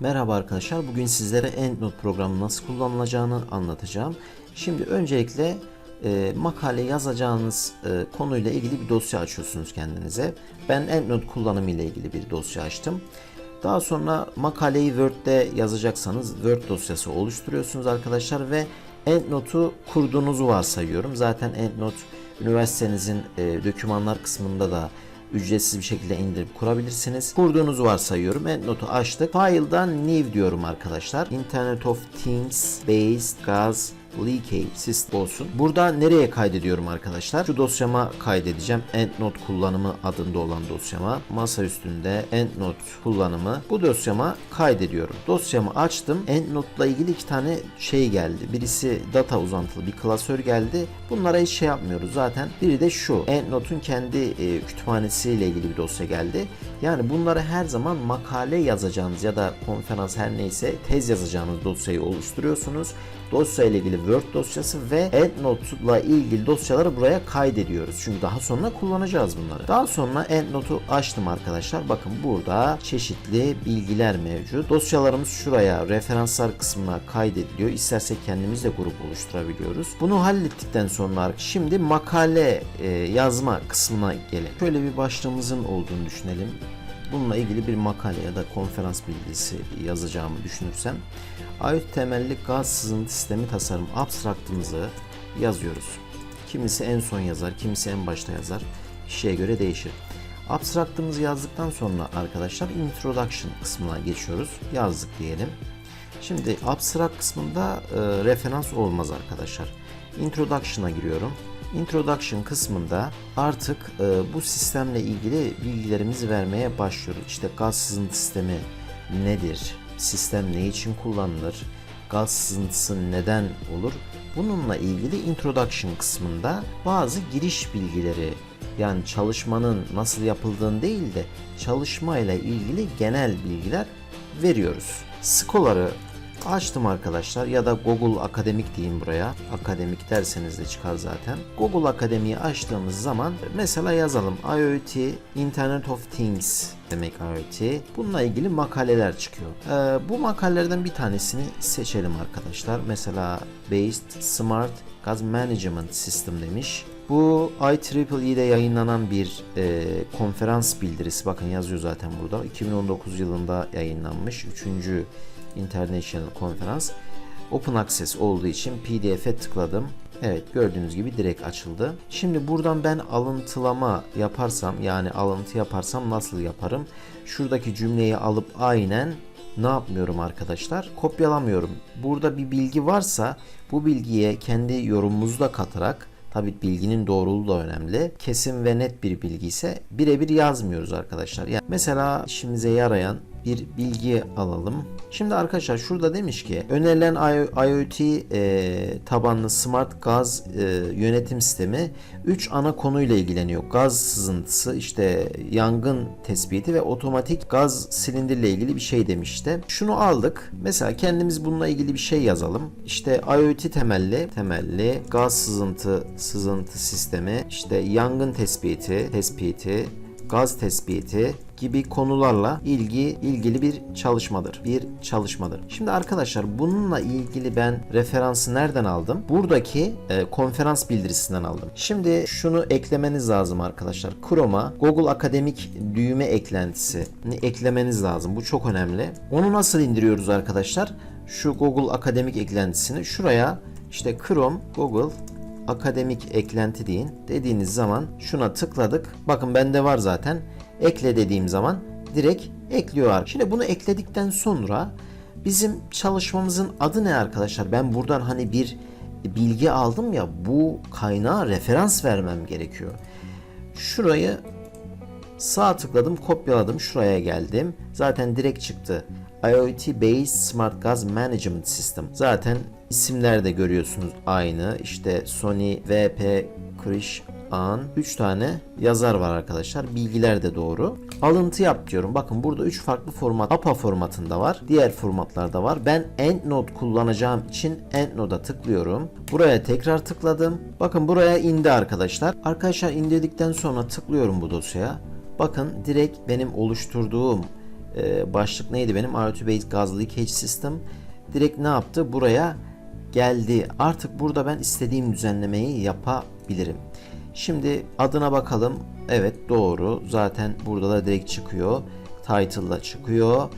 Merhaba arkadaşlar. Bugün sizlere EndNote programı nasıl kullanılacağını anlatacağım. Şimdi öncelikle e, makale yazacağınız e, konuyla ilgili bir dosya açıyorsunuz kendinize. Ben EndNote kullanımı ile ilgili bir dosya açtım. Daha sonra makaleyi Word'de yazacaksanız Word dosyası oluşturuyorsunuz arkadaşlar ve EndNote'u kurduğunuzu varsayıyorum. Zaten EndNote üniversitenizin e, dokümanlar kısmında da ücretsiz bir şekilde indirip kurabilirsiniz. Kurduğunuzu varsayıyorum. EndNote'u açtık. File'dan new diyorum arkadaşlar. Internet of Things Based Gas Leakage System olsun. Burada nereye kaydediyorum arkadaşlar? Şu dosyama kaydedeceğim. EndNote kullanımı adında olan dosyama. Masa üstünde EndNote kullanımı. Bu dosyama kaydediyorum. Dosyamı açtım. EndNote ile ilgili iki tane şey geldi. Birisi data uzantılı bir klasör geldi. Bunlara hiç şey yapmıyoruz zaten. Biri de şu. EndNote'un kendi e, kütüphanesiyle ilgili bir dosya geldi. Yani bunları her zaman makale yazacağınız ya da konferans her neyse tez yazacağınız dosyayı oluşturuyorsunuz. Dosya ile ilgili Word dosyası ve EndNote ile ilgili dosyaları buraya kaydediyoruz. Çünkü daha sonra kullanacağız bunları. Daha sonra EndNote'u açtım arkadaşlar. Bakın burada çeşitli bilgiler mevcut. Dosyalarımız şuraya referanslar kısmına kaydediliyor. İstersek kendimiz de grup oluşturabiliyoruz. Bunu hallettikten sonra şimdi makale e, yazma kısmına gelelim. Şöyle bir başlığımızın olduğunu düşünelim bununla ilgili bir makale ya da konferans bilgisi yazacağımı düşünürsem IoT temelli gaz sızıntı sistemi tasarım abstraktımızı yazıyoruz. Kimisi en son yazar, kimisi en başta yazar. Kişiye göre değişir. Abstraktımızı yazdıktan sonra arkadaşlar introduction kısmına geçiyoruz. Yazdık diyelim. Şimdi abstract kısmında e, referans olmaz arkadaşlar. Introduction'a giriyorum. Introduction kısmında artık e, bu sistemle ilgili bilgilerimizi vermeye başlıyoruz. İşte gaz sızıntı sistemi nedir? Sistem ne için kullanılır? Gaz sızıntısı neden olur? Bununla ilgili introduction kısmında bazı giriş bilgileri yani çalışmanın nasıl yapıldığını değil de çalışmayla ilgili genel bilgiler veriyoruz. Skoları Açtım arkadaşlar ya da Google Akademik diyeyim buraya. Akademik derseniz de çıkar zaten. Google Akademi'yi açtığımız zaman mesela yazalım IoT, Internet of Things demek IoT. Bununla ilgili makaleler çıkıyor. Ee, bu makalelerden bir tanesini seçelim arkadaşlar. Mesela Based Smart Gas Management System demiş. Bu IEEE'de yayınlanan bir e, konferans bildirisi. Bakın yazıyor zaten burada. 2019 yılında yayınlanmış. 3. International Konferans. Open Access olduğu için PDF'e tıkladım. Evet gördüğünüz gibi direkt açıldı. Şimdi buradan ben alıntılama yaparsam yani alıntı yaparsam nasıl yaparım? Şuradaki cümleyi alıp aynen ne yapmıyorum arkadaşlar? Kopyalamıyorum. Burada bir bilgi varsa bu bilgiye kendi yorumumuzu da katarak Tabi bilginin doğruluğu da önemli. Kesin ve net bir bilgi ise birebir yazmıyoruz arkadaşlar. Yani mesela işimize yarayan bir bilgi alalım. Şimdi arkadaşlar şurada demiş ki önerilen IoT e, tabanlı smart gaz e, yönetim sistemi 3 ana konuyla ilgileniyor. Gaz sızıntısı, işte yangın tespiti ve otomatik gaz silindirle ilgili bir şey demişti. Şunu aldık. Mesela kendimiz bununla ilgili bir şey yazalım. İşte IoT temelli temelli gaz sızıntı sızıntı sistemi, işte yangın tespiti, tespiti, gaz tespiti gibi konularla ilgi ilgili bir çalışmadır. Bir çalışmadır. Şimdi arkadaşlar bununla ilgili ben referansı nereden aldım? Buradaki e, konferans bildirisinden aldım. Şimdi şunu eklemeniz lazım arkadaşlar. Chrome'a Google Akademik düğme eklentisini eklemeniz lazım. Bu çok önemli. Onu nasıl indiriyoruz arkadaşlar? Şu Google Akademik eklentisini şuraya işte Chrome Google akademik eklenti deyin. Dediğiniz zaman şuna tıkladık. Bakın bende var zaten. Ekle dediğim zaman direkt ekliyor. Şimdi bunu ekledikten sonra bizim çalışmamızın adı ne arkadaşlar? Ben buradan hani bir bilgi aldım ya bu kaynağa referans vermem gerekiyor. Şurayı sağ tıkladım, kopyaladım, şuraya geldim. Zaten direkt çıktı. IoT Based Smart Gas Management System. Zaten isimler de görüyorsunuz aynı. İşte Sony, VP, Krish, An 3 tane yazar var arkadaşlar. Bilgiler de doğru. Alıntı yap diyorum. Bakın burada 3 farklı format. APA formatında var. Diğer formatlarda var. Ben EndNote kullanacağım için EndNote'a tıklıyorum. Buraya tekrar tıkladım. Bakın buraya indi arkadaşlar. Arkadaşlar indirdikten sonra tıklıyorum bu dosyaya. Bakın direkt benim oluşturduğum e, başlık neydi benim? IoT Based Gas Leakage System. Direkt ne yaptı? Buraya geldi. Artık burada ben istediğim düzenlemeyi yapabilirim. Şimdi adına bakalım. Evet doğru. Zaten burada da direkt çıkıyor. Title'da çıkıyor.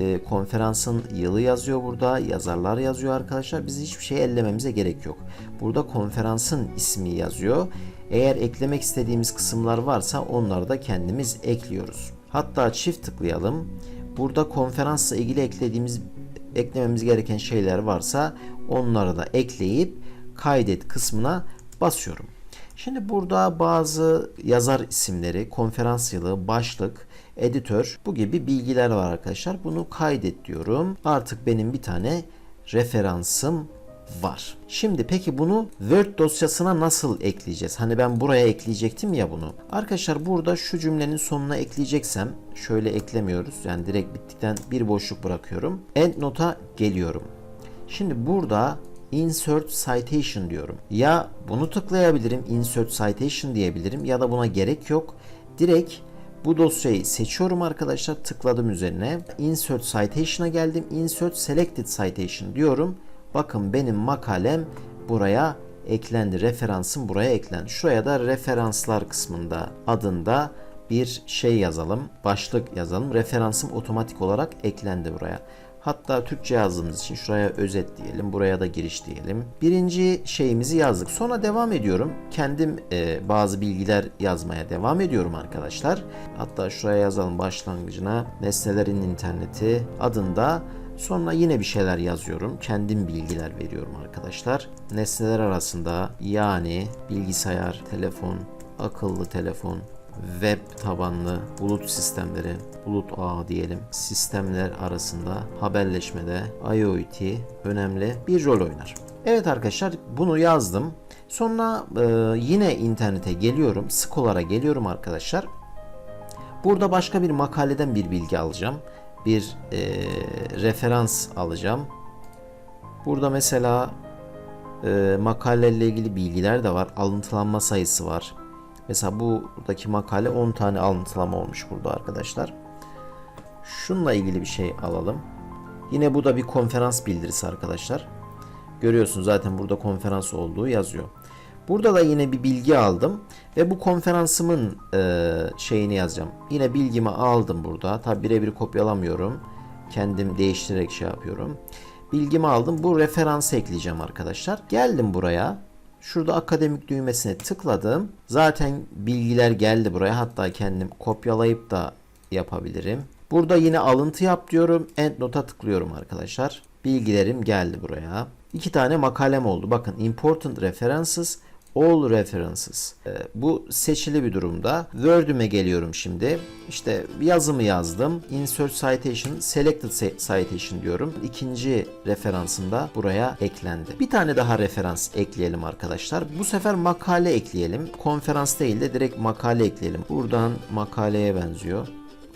E, konferansın yılı yazıyor burada. Yazarlar yazıyor arkadaşlar. Biz hiçbir şey ellememize gerek yok. Burada konferansın ismi yazıyor. Eğer eklemek istediğimiz kısımlar varsa onları da kendimiz ekliyoruz. Hatta çift tıklayalım. Burada konferansla ilgili eklediğimiz eklememiz gereken şeyler varsa onları da ekleyip kaydet kısmına basıyorum. Şimdi burada bazı yazar isimleri, konferans yılı, başlık, editör bu gibi bilgiler var arkadaşlar. Bunu kaydet diyorum. Artık benim bir tane referansım var. Şimdi peki bunu Word dosyasına nasıl ekleyeceğiz? Hani ben buraya ekleyecektim ya bunu. Arkadaşlar burada şu cümlenin sonuna ekleyeceksem şöyle eklemiyoruz. Yani direkt bittikten bir boşluk bırakıyorum. Endnote'a geliyorum. Şimdi burada insert citation diyorum. Ya bunu tıklayabilirim, insert citation diyebilirim ya da buna gerek yok. Direkt bu dosyayı seçiyorum arkadaşlar. Tıkladım üzerine. Insert citation'a geldim. Insert selected citation diyorum. Bakın benim makalem buraya eklendi. Referansım buraya eklendi. Şuraya da referanslar kısmında adında bir şey yazalım. Başlık yazalım. Referansım otomatik olarak eklendi buraya. Hatta Türkçe yazdığımız için şuraya özet diyelim. Buraya da giriş diyelim. Birinci şeyimizi yazdık. Sonra devam ediyorum. Kendim e, bazı bilgiler yazmaya devam ediyorum arkadaşlar. Hatta şuraya yazalım başlangıcına. Nesnelerin interneti adında Sonra yine bir şeyler yazıyorum. Kendim bilgiler veriyorum arkadaşlar. Nesneler arasında yani bilgisayar, telefon, akıllı telefon, web tabanlı bulut sistemleri, bulut ağı diyelim, sistemler arasında haberleşmede IoT önemli bir rol oynar. Evet arkadaşlar bunu yazdım. Sonra e, yine internete geliyorum. Scholar'a geliyorum arkadaşlar. Burada başka bir makaleden bir bilgi alacağım. Bir e, referans alacağım. Burada mesela e, makaleyle ilgili bilgiler de var. Alıntılanma sayısı var. Mesela buradaki makale 10 tane alıntılama olmuş burada arkadaşlar. Şununla ilgili bir şey alalım. Yine bu da bir konferans bildirisi arkadaşlar. Görüyorsunuz zaten burada konferans olduğu yazıyor. Burada da yine bir bilgi aldım ve bu konferansımın e, şeyini yazacağım. Yine bilgimi aldım burada. Tabi birebir kopyalamıyorum. Kendim değiştirerek şey yapıyorum. Bilgimi aldım. Bu referansı ekleyeceğim arkadaşlar. Geldim buraya. Şurada akademik düğmesine tıkladım. Zaten bilgiler geldi buraya. Hatta kendim kopyalayıp da yapabilirim. Burada yine alıntı yap diyorum. Endnote'a tıklıyorum arkadaşlar. Bilgilerim geldi buraya. İki tane makalem oldu. Bakın important references All references. Ee, bu seçili bir durumda. Word'üme geliyorum şimdi. İşte yazımı yazdım. Insert citation, selected citation diyorum. İkinci referansında buraya eklendi. Bir tane daha referans ekleyelim arkadaşlar. Bu sefer makale ekleyelim. Konferans değil de direkt makale ekleyelim. Buradan makaleye benziyor.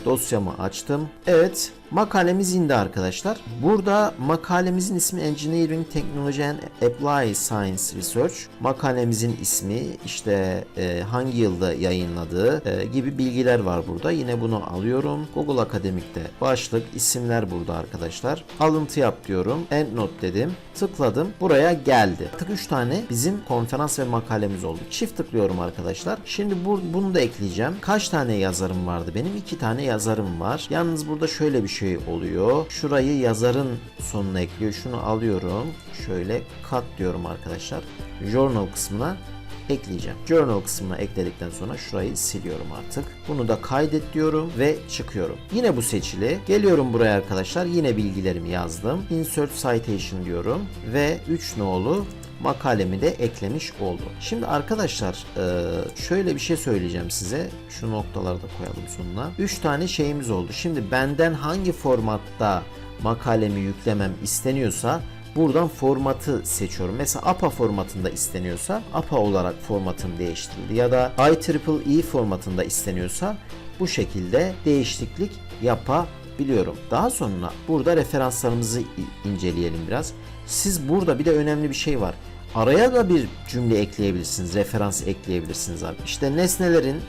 Dosyamı açtım. Evet makalemiz indi arkadaşlar. Burada makalemizin ismi Engineering Technology and Applied Science Research. Makalemizin ismi işte e, hangi yılda yayınladığı e, gibi bilgiler var burada. Yine bunu alıyorum. Google Akademik'te başlık isimler burada arkadaşlar. Alıntı yap diyorum. Endnote dedim. Tıkladım. Buraya geldi. Tık 3 tane bizim konferans ve makalemiz oldu. Çift tıklıyorum arkadaşlar. Şimdi bu, bunu da ekleyeceğim. Kaç tane yazarım vardı benim? 2 tane yazarım var. Yalnız burada şöyle bir şey oluyor. Şurayı yazarın sonuna ekliyor. Şunu alıyorum. Şöyle kat diyorum arkadaşlar. Journal kısmına ekleyeceğim. Journal kısmına ekledikten sonra şurayı siliyorum artık. Bunu da kaydet diyorum ve çıkıyorum. Yine bu seçili. Geliyorum buraya arkadaşlar. Yine bilgilerimi yazdım. Insert citation diyorum ve 3 nolu makalemi de eklemiş oldu. Şimdi arkadaşlar şöyle bir şey söyleyeceğim size. Şu noktaları da koyalım sonuna. 3 tane şeyimiz oldu. Şimdi benden hangi formatta makalemi yüklemem isteniyorsa buradan formatı seçiyorum. Mesela APA formatında isteniyorsa APA olarak formatım değiştirildi ya da IEEE formatında isteniyorsa bu şekilde değişiklik yapabiliyorum. Daha sonra burada referanslarımızı inceleyelim biraz. Siz burada bir de önemli bir şey var. Araya da bir cümle ekleyebilirsiniz, referans ekleyebilirsiniz abi. İşte nesnelerin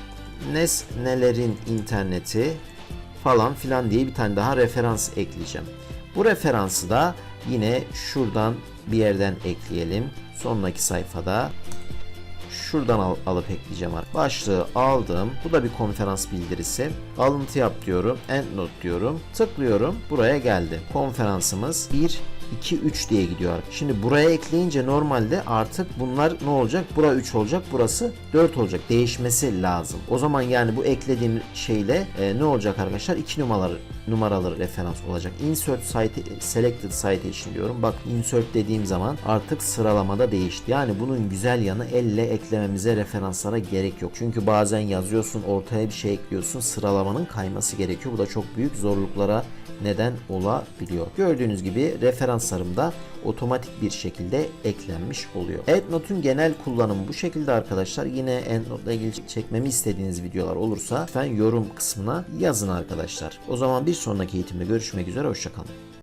nesnelerin interneti falan filan diye bir tane daha referans ekleyeceğim. Bu referansı da yine şuradan bir yerden ekleyelim. Sonraki sayfada şuradan al- alıp ekleyeceğim. Başlığı aldım. Bu da bir konferans bildirisi. Alıntı yap diyorum. Endnote diyorum. Tıklıyorum. Buraya geldi. Konferansımız 1 2 3 diye gidiyor. Şimdi buraya ekleyince normalde artık bunlar ne olacak? Bura 3 olacak. Burası 4 olacak. Değişmesi lazım. O zaman yani bu eklediğim şeyle e, ne olacak arkadaşlar? 2 numaralı numaralı referans olacak. Insert site selected citation diyorum. Bak insert dediğim zaman artık sıralamada değişti. Yani bunun güzel yanı elle eklememize referanslara gerek yok. Çünkü bazen yazıyorsun ortaya bir şey ekliyorsun sıralamanın kayması gerekiyor. Bu da çok büyük zorluklara neden olabiliyor. Gördüğünüz gibi referanslarım da otomatik bir şekilde eklenmiş oluyor. EndNote'un genel kullanımı bu şekilde arkadaşlar. Yine EndNote ile ilgili çekmemi istediğiniz videolar olursa lütfen yorum kısmına yazın arkadaşlar. O zaman bir sonraki eğitimde görüşmek üzere. Hoşçakalın.